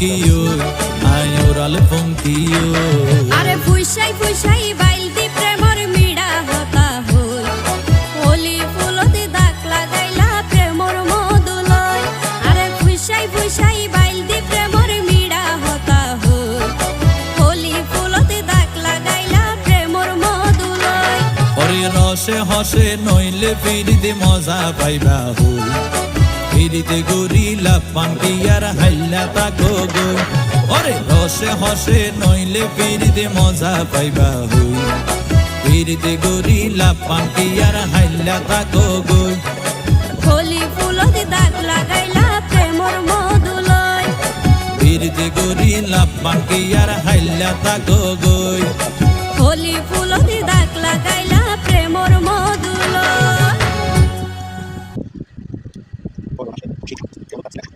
পাঙ্কিও আয় ওরাল পঙ্কিও আরে ফুইসাই ফুইসাই বাইলতি প্রেমর মিড়া হতা হই। হোলি ফুলতে দাগ লাগাইলা প্রেমর মধুলয় আরে ফুইসাই ফুইসাই বাইলতি প্রেমর মিড়া হতা হই। হোলি ফুলতে দাগ লাগাইলা প্রেমর মধুলয় ওরে রসে হসে নইলে ফিরিতে মজা পাইবা হই। ফিরিতে গরিলা পাঙ্কিয়ার হাইলা তাকো গো ওরে রসে হসে নইলে ফিরিতে মজা পাইবা হই ফিরিতে গরিলা পাঙ্কিয়ার হাইলা তাকো গো হোলি ফুলতে দাগ লাগাইলা প্রেমর মধুলয়। ফিরিতে গরিলা পাঙ্কিয়ার হাইলা তাকো গো খুশি থাকব